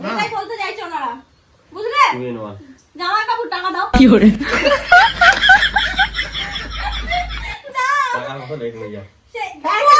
যেটাই বলতে চাইছে ওনারা। বুঝলে? জামাই কাপড় টাকা দাও। মতো রেট নিয়ে যা সে- হ্যালো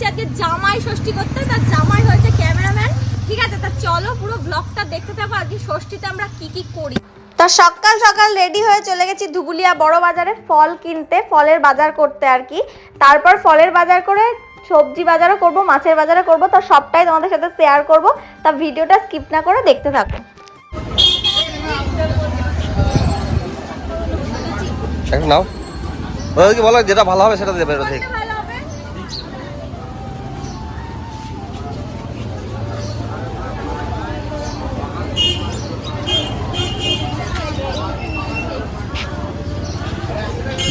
যাচ্ছি আজকে জামাই ষষ্ঠী করতে তার জামাই হয়েছে ক্যামেরাম্যান। ঠিক আছে তা চলো পুরো ব্লগটা দেখতে থাকো আজকে ষষ্ঠীতে আমরা কি কি করি। তা সকাল সকাল রেডি হয়ে চলে গেছি ধুবুলিয়া বড় বাজারে ফল কিনতে ফলের বাজার করতে আর কি। তারপর ফলের বাজার করে সবজি বাজারও করব মাছের বাজারও করব তা সবটাই তোমাদের সাথে শেয়ার করব। তা ভিডিওটা স্কিপ না করে দেখতে থাকো। নাও। ওদেরকে বলো যেটা ভালো হবে সেটা দেবে ওরা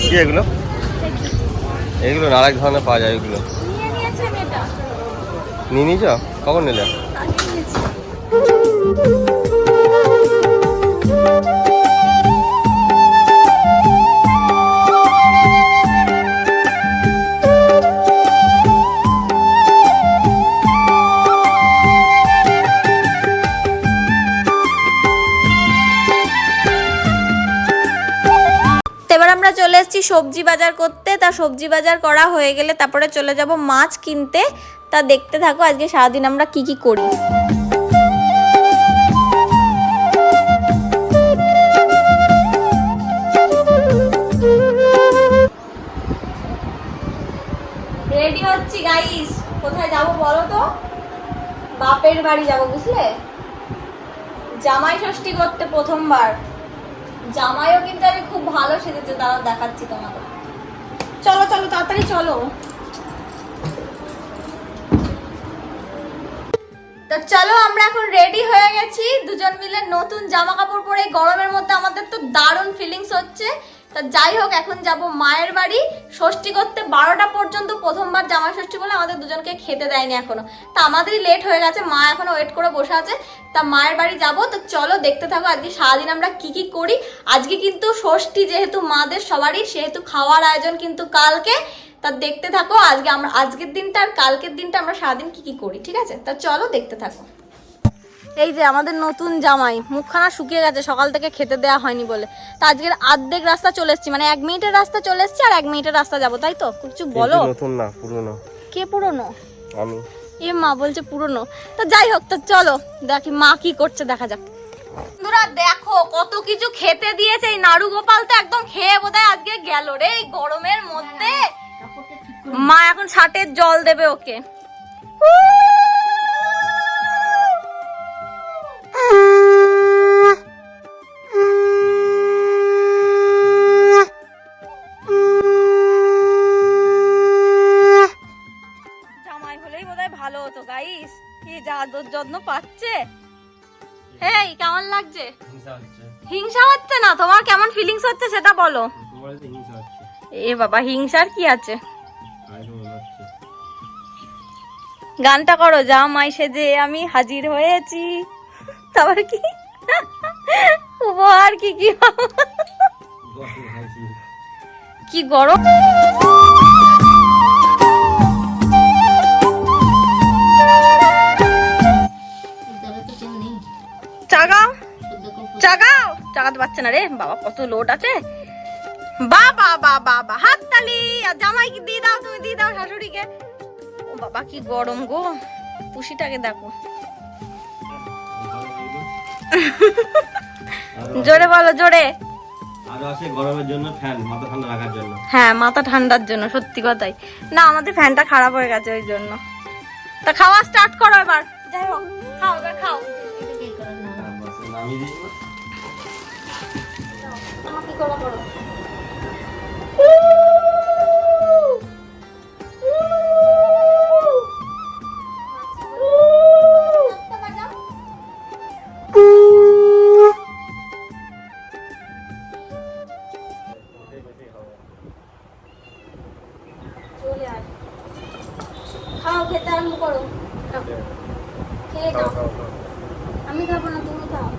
কি এগুলো? এগুলো আরেক ধরনের পাওয়া যায় এগুলো। নিয়ে নিয়ে নিয়েছ? কখন নিলে? আমরা চলে এসেছি সবজি বাজার করতে। তা সবজি বাজার করা হয়ে গেলে তারপরে চলে যাব মাছ কিনতে। তা দেখতে থাকো, আজকে সারাদিন আমরা কি কি করি। রেডি হচ্ছি গাইস কোথায় যাব বলো তো? বাপের বাড়ি যাব, বুঝলে? জামাই ষষ্ঠী করতে প্রথমবার। জামাইও কিন্তু আমি খুব ভালো সেজেছে, দাঁড়াও দেখাচ্ছি তোমাকে। চলো চলো, তাড়াতাড়ি চলো। তো চলো, আমরা এখন রেডি হয়ে গেছি। দুজন মিলে নতুন জামা কাপড় পরে, গরমের মধ্যে আমাদের তো দারুণ ফিলিংস হচ্ছে। তা যাই হোক, এখন যাব মায়ের বাড়ি। ষষ্ঠী করতে বারোটা পর্যন্ত প্রথমবার জামা ষষ্ঠী বলে আমাদের দুজনকে খেতে দেয়নি এখনও। তা আমাদেরই লেট হয়ে গেছে, মা এখনও ওয়েট করে বসে আছে। তা মায়ের বাড়ি যাব, তো চলো দেখতে থাকো আজকে সারাদিন আমরা কি কি করি। আজকে কিন্তু ষষ্ঠী যেহেতু মাদের সবারই, সেহেতু খাওয়ার আয়োজন কিন্তু কালকে। তা দেখতে থাকো, আজকে আমরা আজকের দিনটা আর কালকের দিনটা আমরা সারাদিন কি কি করি, ঠিক আছে? তা চলো দেখতে থাকো। এই যে আমাদের নতুন জামাই মুখখানা শুকিয়ে গেছে সকাল থেকে খেতে দেওয়া হয়নি বলে। তা আজকের অর্ধেক রাস্তা চলে এসেছি মানে এক মিনিটের রাস্তা চলে এসেছি আর এক মিনিটের রাস্তা যাব তাই তো? কিছু বলো। নতুন না পুরনো। কে পুরনো? আমি। এ মা বলছে পুরনো। তো যাই হোক তো চলো দেখি মা কি করছে দেখা যাক। বন্ধুরা দেখো কত কিছু খেতে দিয়েছে এই নাড়ু গোপাল তো একদম খেয়ে বোধহয় আজকে গেল রে এই গরমের মধ্যে। মা এখন ছাটের জল দেবে ওকে। ভালো গাইস? কি যা আদর যত্ন পাচ্ছে? এই কেমন লাগছে? হিংসা হচ্ছে। না? তোমার কেমন ফিলিংস হচ্ছে সেটা বলো। তো এ বাবা হিংসার কি আছে? তো গানটা করো জামাই সেজে আমি হাজির হয়েছি। তারপর কি? উপহার কি কি? কি গরম? চাগাও। চাগাও। চাগাতে পারছে না রে। বাবা কত লোড আছে। বাবা বাবা বা হাত তালি। আর জামাই কি দিয়ে দাও তুমি দিয়ে দাও শাশুড়িকে। ও বাবা কি গরম গো। পুষিটাকে দেখো। জোরে বলো জোরে। আরও আছে গরমের জন্য ফ্যান মাথা ঠান্ডা রাখার জন্য। হ্যাঁ মাথা ঠান্ডার জন্য সত্যি কথাই। না আমাদের ফ্যানটা খারাপ হয়ে গেছে ওই জন্য। তা খাওয়া স্টার্ট করো এবার। যাই হোক খাও চলে খাও খেতে আরম্ভ করো। খেয়ে যাও আমি খাব না তুমি খাও।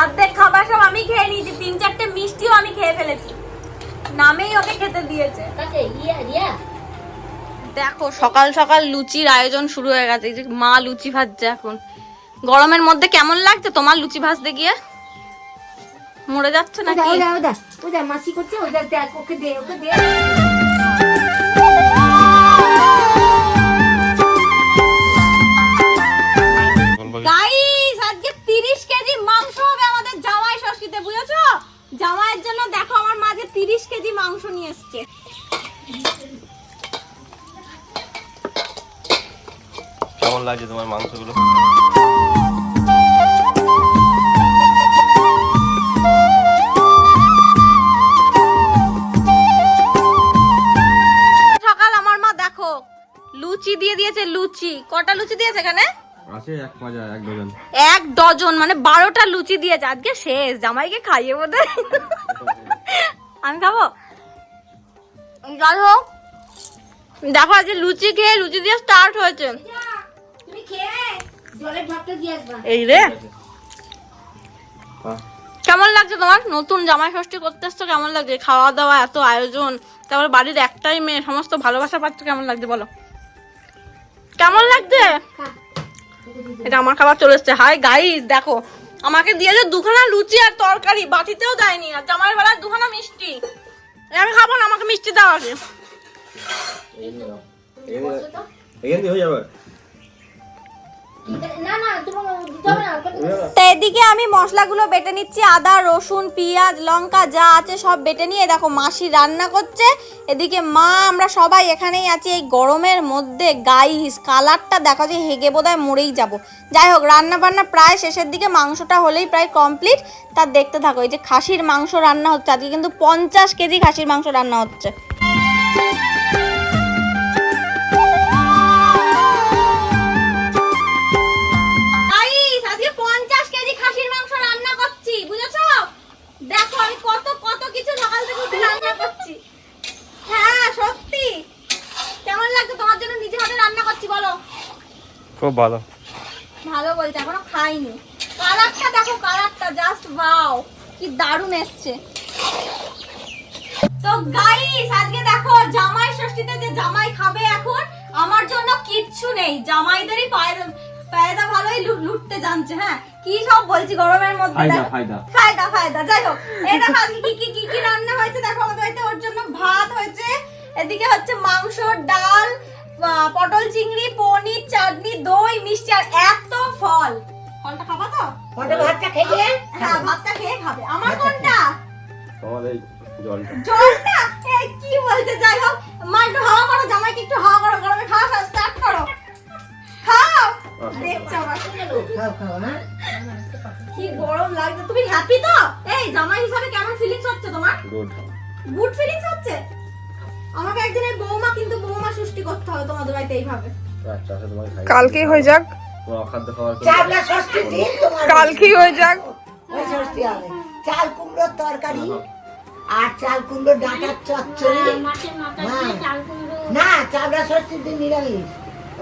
অর্ধেক খাবার সব আমি খেয়ে নিয়েছি। তিন চারটে মিষ্টিও আমি খেয়ে ফেলেছি। নামেই ওকে খেতে দিয়েছে। ইয়া রিয়া? দেখো, সকাল সকাল লুচির আয়োজন শুরু হয়ে গেছে। যে মা লুচি ভাজছে এখন। গরমের মধ্যে কেমন লাগছে তোমার লুচি ভাজতে গিয়ে? মরে যাচ্ছে নাকি? মাসি করছে ওদা দেখ, ওকে দে ওকে দে। কটা লুচি দিয়েছে এখানে? আছে এক ডজন। এক ডজন মানে বারোটা লুচি দিয়েছে। আজকে শেষ জামাইকে খাইয়ে বোধ আমি খাব? যাই হোক দেখো আজকে লুচি খেয়ে লুচি দিয়ে স্টার্ট হয়েছে। এই রে। কেমন লাগছে তোমার? নতুন জামাই ষষ্ঠী করতে এসছো কেমন লাগছে? খাওয়া দাওয়া এত আয়োজন তারপর বাড়ির একটাই মেয়ে সমস্ত ভালোবাসা পাচ্ছ কেমন লাগছে বলো? কেমন লাগছে? এটা আমার খাবার চলে এসছে। হাই গাইস দেখো আমাকে দিয়েছে দুখানা লুচি আর তরকারি বাটিতেও দেয়নি আর জামাই বেলায় দুখানা মিষ্টি। আমি খাব না আমাকে মিষ্টি দাও আগে। হয়ে যাবে। তো- এদিকে আমি মশলাগুলো বেটে নিচ্ছি, আদা, রসুন, পেঁয়াজ, লঙ্কা যা আছে সব বেটে নিয়ে, দেখো মাসি রান্না করছে। এদিকে মা, আমরা সবাই এখানেই আছি, এই গরমের মধ্যে গাইস কালারটা দেখো যে হেগে বোধহয় মরেই যাব। যাই হোক রান্না বান্না প্রায় শেষের দিকে, মাংসটা হলেই প্রায় কমপ্লিট তার দেখতে থাকো, এই যে খাসির মাংস রান্না হচ্ছে, আজকে কিন্তু পঞ্চাশ কেজি খাসির মাংস রান্না হচ্ছে। খুব ভালো। ভালো বলছে এখনও খাইনি। কালারটা দেখো কালারটা জাস্ট ওয়াও কি দারুণ এসছে। তো গাইস আজকে দেখো জামাই ষষ্ঠীতে যে জামাই খাবে এখন আমার জন্য কিচ্ছু নেই। জামাইদেরই পায়দা পায়দা ভালোই লুটতে জানছে হ্যাঁ? কি সব বলছি গরমের মধ্যে ফায়দা, দেখো। ফায়দা। ফায়দা যাই হোক এই দেখো আজকে কি কি কি কি রান্না হয়েছে দেখো আমাদের ওর জন্য ভাত হয়েছে। এদিকে হচ্ছে মাংস ডাল পটল চিংড়ি পনির চাটনি দই মিষ্টি আর এত ফল। ফলটা খাবা তো? ওটা ভাতটা খেয়ে হ্যাঁ ভাতটা খেয়ে খাবে। আমার কোনটা? তোমার এই জলটা। জলটা? এই কি বলতে যাই হোক মা একটু হাওয়া করো জামাইকে একটু হাওয়া করো গরমে খাওয়া স্টার্ট করো। খাও। খাও হ্যাঁ? কি গরম লাগছে। তুমি হ্যাপি তো? এই জামাই হিসাবে কেমন ফিলিংস হচ্ছে তোমার? গুড গুড ফিলিংস হচ্ছে? করতে হবে তোমাদের বাড়িতে এইভাবে। আচ্ছা আচ্ছা কালকেই হয়ে যাক। কালকেই হয়ে যাক। ষষ্ঠী হবে। চাল কুমড়োর তরকারি আর চাল কুমড়োর ডাঁটার চচ্চড়ি। হ্যাঁ। দিয়ে চাল কুমড়ো। না চাবলা ষষ্ঠীর দিন নিরামিষ।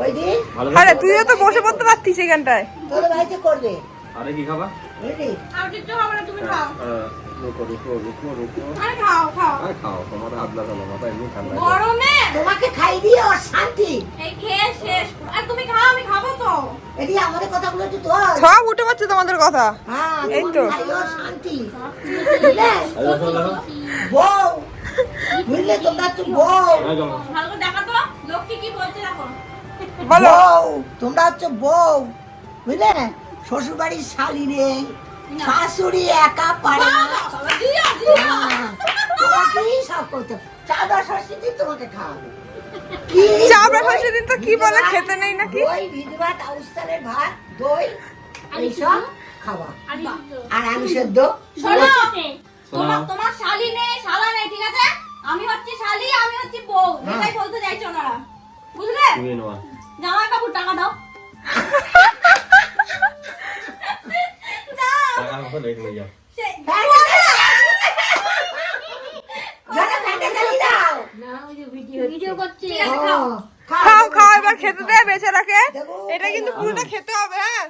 ওই দিন আরে তুইও তো বসে পড়তে পারতিস এখানটায়। তোর বাড়িতে করবে? আরে কি খাবা? আর কিছু হবে না তুমি খাও। রুকো রুকো রুকো রুকো আরে খাও খাও। আরে খাও তোমার হাত লাগানো মাথা এমনি ঠান্ডা গরমে? তোমাকে খাই দিয়ে শান্তি এই খেয়ে শেষ। আর তুমি খাও আমি খাব তো। এটি আমাদের কথাগুলো একটু তোর সব উঠে তোমাদের কথা। হ্যাঁ এই তো। শান্তি বউ। বুঝলে তোমরা তো বউ। আরে ভালো করে দেখা তো। লোকটি কি বলছে দেখো বলো। তোমরা হচ্ছে বউ। বুঝলে শ্বশুর বাড়ির শালি নেই। শাশুড়ি একা পারে না। বাবা, জিয়া, জিয়া। হ্যাঁ, তোমাকেই সব করতে চাঁদা ষষ্ঠী দিন তোমাকে খাওয়াবো। কি চাপড়া দিন তো কি বলে? খেতে নেই নাকি? ভাত দই এইসব খাওয়া। আর আলু সেদ্ধ। তোমার তোমার শালি নেই শালা নেই ঠিক আছে? আমি হচ্ছি শালি আমি হচ্ছি বউ। এটাই বলতে চাইছো ওনারা। বুঝলে? জামাই বাবু টাকা দাও। খাও। খাও খাও এবার খেতে দে বেঁচে রাখে। এটা কিন্তু পুরোটা খেতে হবে হ্যাঁ।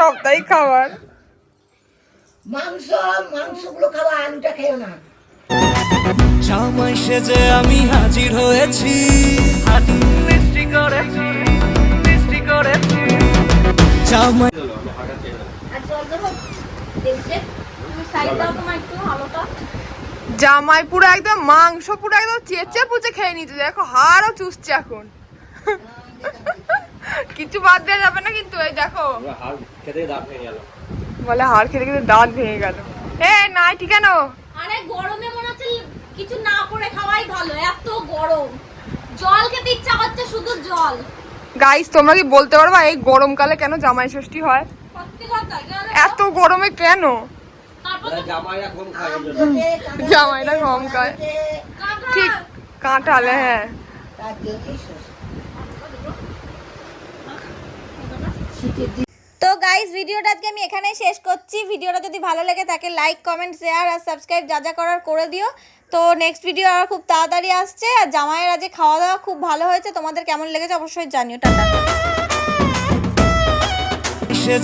সপ্তাহে খাবার মাংস মাংসগুলো খাওয়া আলুটা খেও না জামাই সেজে আমি হাজির হয়েছি। মিষ্টি করেছি আলোটা জামাই পুরো একদম মাংস পুরো একদম চেঁচে পুচে খেয়ে নিচ্ছে দেখো হাড়ও চুষছে এখন। কিছু বাদ দেওয়া যাবে না কিন্তু এই দেখো। বলে হাড় খেতে খেতে দাঁত ভেঙে গেল। এ নাইটি কেন? আরে গরমে মনে হচ্ছে কিছু না করে খাওয়াই ভালো। এত গরম। জল খেতে ইচ্ছা করছে শুধু জল। গাইস তোমরা কি বলতে পারবা এই গরমকালে কেন জামাই ষষ্ঠী হয়? এত গরমে কেন জামাইরা কম খায়। ঠিক কাঁটালে হ্যাঁ। তো গাইস ভিডিওটা আজকে আমি এখানেই শেষ করছি ভিডিওটা যদি ভালো লেগে থাকে লাইক কমেন্ট শেয়ার আর সাবস্ক্রাইব যা যা করার করে দিও তো নেক্সট ভিডিও আর খুব তাড়াতাড়ি আসছে আর জামাইয়ের আজকে খাওয়া দাওয়া খুব ভালো হয়েছে। তোমাদের কেমন লেগেছে অবশ্যই জানিও, টাটা।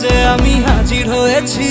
যে আমি হাজির হয়েছি